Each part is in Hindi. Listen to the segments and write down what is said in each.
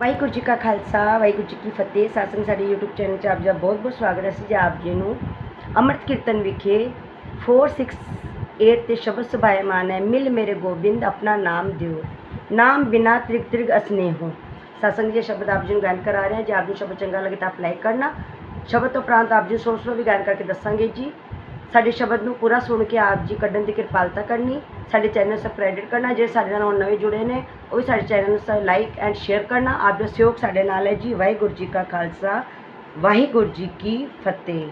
ਵਾਹਿਗੁਰੂ ਜੀ ਕਾ ਖਾਲਸਾ, ਵਾਹਿਗੁਰੂ ਜੀ ਕੀ ਫਤਿਹ। ਸਾਸੰਗ ਸਾਡੇ YouTube ਚੈਨਲ 'ਚ ਆਪ ਜੀ ਦਾ ਬਹੁਤ ਬਹੁਤ ਸਵਾਗਤ ਹੈ। ਅਸੀਂ ਜੀ ਆਪ ਜੀ ਨੂੰ ਅੰਮ੍ਰਿਤ ਕੀਰਤਨ ਵਿਖੇ 468 ਤੇ ਸ਼ਬਦ ਸੁਭਾਇਮਾਨ ਹੈ। ਮਿਲ ਮੇਰੇ ਗੋਬਿੰਦ, ਆਪਣਾ ਨਾਮ ਦਿਓ। ਨਾਮ ਬਿਨਾ ਤ੍ਰਿਗ ਤ੍ਰਿਗ ਅਸਨੇਹੋ ਸਾਸੰਗ ਜੀ ਸ਼ਬਦ ਆਪ ਜੀ ਨੂੰ ਗਾਇਨ ਕਰਾ ਰਹੇ ਹਾਂ। ਜੇ ਆਪ ਨੂੰ ਸ਼ਬਦ ਚੰਗਾ ਲੱਗੇ ਤਾਂ ਅਪਲਾਈ ਕਰਨਾ। ਸ਼ਬਦ ਤੋਂ ਉਪਰੰਤ ਆਪ ਜੀ ਨੂੰ ਸੋਚ ਲਓ ਵੀ ਗਾਇਨ ਕਰਕੇ ਦੱਸਾਂਗੇ ਜੀ। ਸਾਡੇ ਸ਼ਬਦ ਨੂੰ ਪੂਰਾ ਸੁਣ ਕੇ ਆਪ ਜੀ ਕੱਢਣ ਦੀ ਕਿਰਪਾਲਤਾ ਕਰਨੀ, ਸਾਡੇ ਚੈਨਲ ਨੂੰ ਸਬਸਕ੍ਰਾਈਬ ਕਰਨਾ, ਜਿਹੜੇ ਸਾਡੇ ਨਾਲ ਹੁਣ ਨਵੇਂ ਜੁੜੇ ਨੇ, ਉਹ ਵੀ ਸਾਡੇ ਚੈਨਲ ਨੂੰ ਲਾਈਕ ਐਂਡ ਸ਼ੇਅਰ ਕਰਨਾ। ਆਪ ਦਾ ਸਹਿਯੋਗ ਸਾਡੇ ਨਾਲ ਹੈ ਜੀ। ਵਾਹਿਗੁਰੂ ਜੀ ਕਾ ਖਾਲਸਾ, ਵਾਹਿਗੁਰੂ ਜੀ ਕੀ ਫਤਿਹ।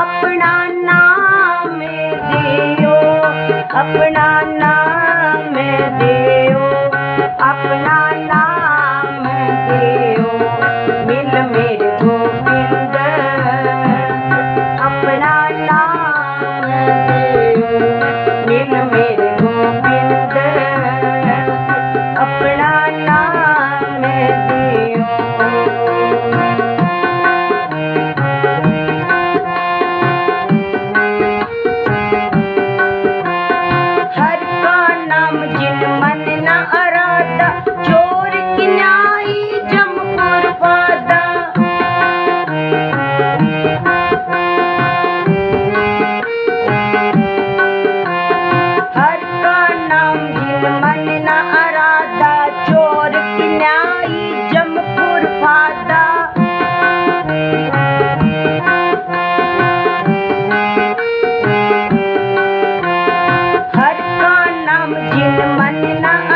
अपना नाम दियो अपना ஏ மன்னா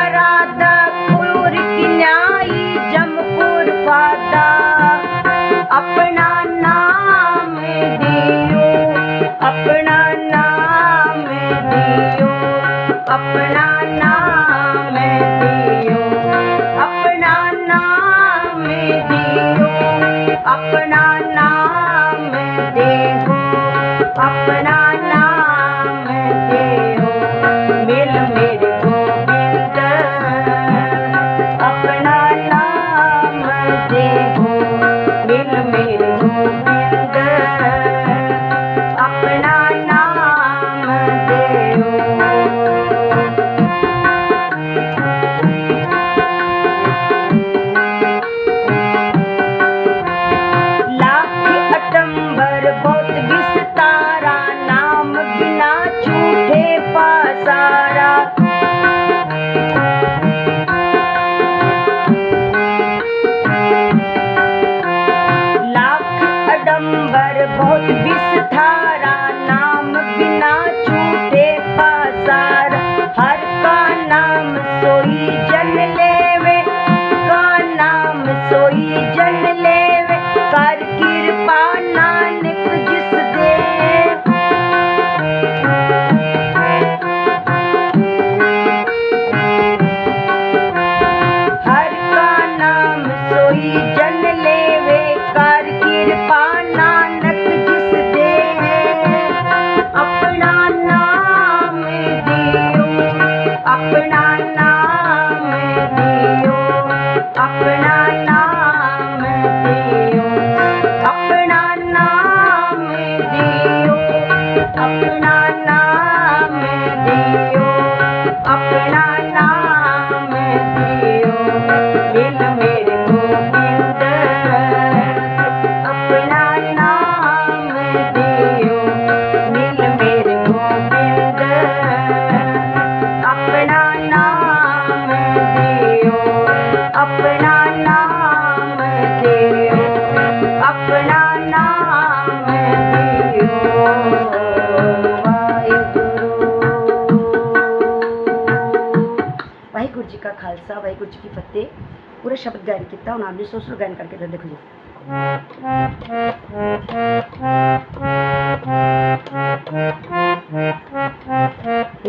पूरा शब्द गायन किया हूँ आपने सोच लो गायन करके तो देखो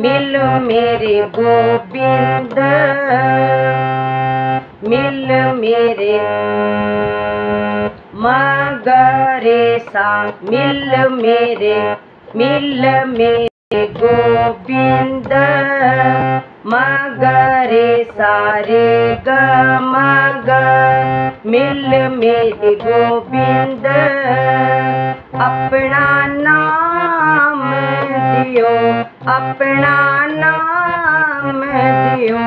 मिलो मेरे गोविंद, मिल मेरे मगरे सा, मिल मेरे मिल मेरे गोविंद। मगरे सारे ग, मग। मिल मिल गोविंद, अपना नाम दियो, अपना नाम दियो।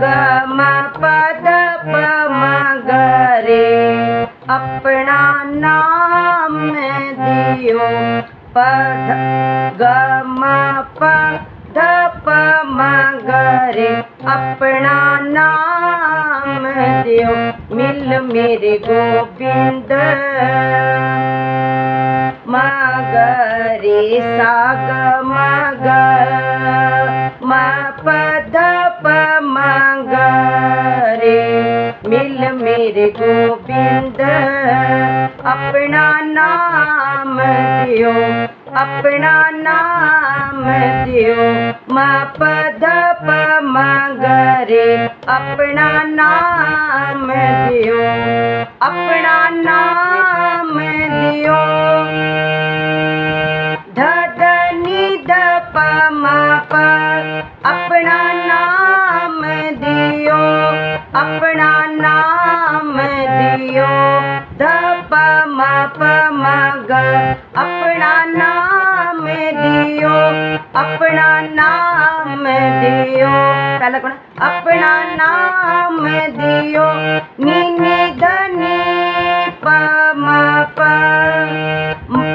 ग, म पद प, मगरे, अपना नाम दियो। पद ग, म हरे अपना नाम दियो मिल मेरे गोविंद मगरे साग मग म पद मगरे मिल मेरे गोविंद अपना नाम दियो ਆਪਣਾ ਨਾਮ ਦਿਓ ਮ ਪਮਗਰੇ ਆਪਣਾ ਨਾਮ ਦਿਓ, ਆਪਣਾ ਨਾਮ ਦਿਓ। ਧਦ ਨਿਦ ਪਮ ਆਪਣਾ ਨਾਮ ਦਿਓ, ਆਪਣਾ मा प म ग। अपना नाम दियो, अपना नाम दियो। पहला कौन अपना नाम दियो नी नी ध नी प। म प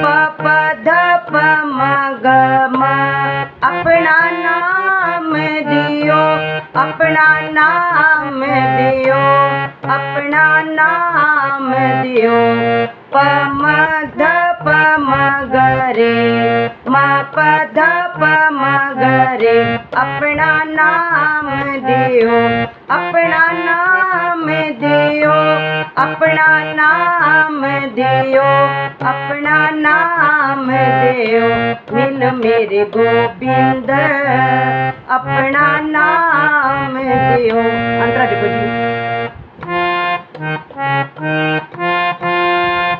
प प ध प मा ग, मा। अपना नाम दियो, अपना नाम दियो, अपना नाम दियो। पम ध पम गरे म प ध पम गरे अपना नाम दियो, अपना नाम दियो, अपना नाम दियो, अपना नाम दियो। मिल मेरे गोबिंद अपना नाम दियो अंतरा देखो जी।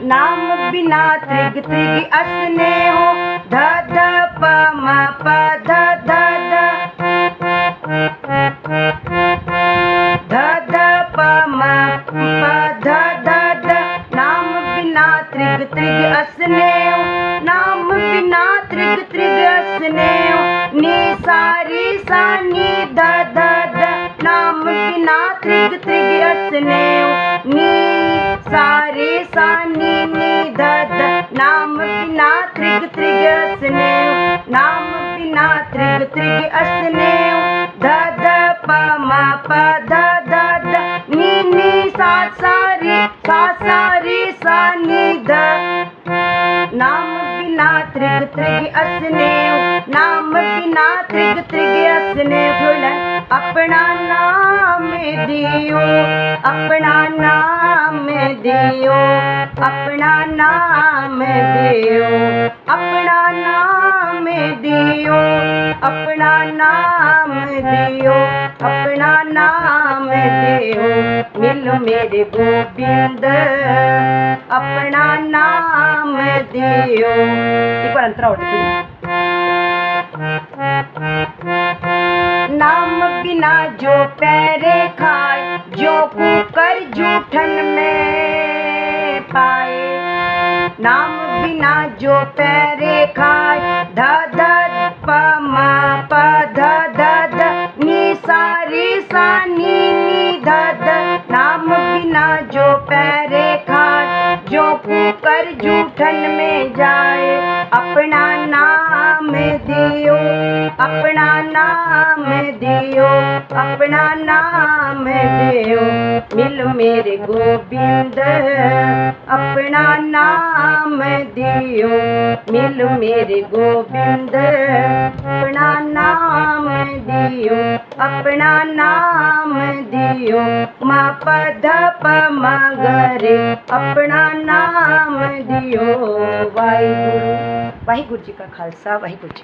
नाम बिना त्रिग त्रिग असने हो। ध ध प म प ध ध ध। त्रिग ने नाम पिना त्रिग त्रिग अस्नेव ध ध प म प ध ध द। नि नि सा सा रि सा सा रि सा नि ध नाम पिना त्रिग त्रिग अस्नेव नाम पिना त्रिग त्रिग पिनात्रि अस्ने अपना नाम दियो, अपना नाम दियो, अपना नाम दियो, अपना नाम दियो, अपना नाम दियो, अपना नाम दियो। मिलो मेरे गोविंद, अपना नाम दियो। एक बार अंतरा उठ बिना जो पैरे खाए, जो कुकर जूठन में पाए। नाम बिना जो पैरे खाए ध ध प म प ध ध नि सा रे सा नि नि ध ध नाम बिना जो पैरे खाए, जो कुकर जूठन में जाए, अपना नाम ਆਪਣਾ ਨਾਮ ਦਿਓ, ਆਪਣਾ ਨਾਮ ਦਿਓ। ਮਿਲ ਮੇਰੇ ਗੋਬਿੰਦ, ਆਪਣਾ ਨਾਮ ਦਿਓ। ਮਿਲ ਮੇਰੇ ਗੋਬਿੰਦ, ਆਪਣਾ ਨਾਮ ਦਿਓ। ਆਪਣਾ ਨਾਮ ਦਿਓ। ਮਾ ਪਦ ਪਮਗਰੇ, ਆਪਣਾ ਨਾਮ ਦਿਓ। ਵਾਹਿਗੁਰੂ ਵਾਹਿਗੁਰੂ ਜੀ ਕਾ ਖਾਲਸਾ, ਵਾਹਿਗੁਰੂ ਜੀ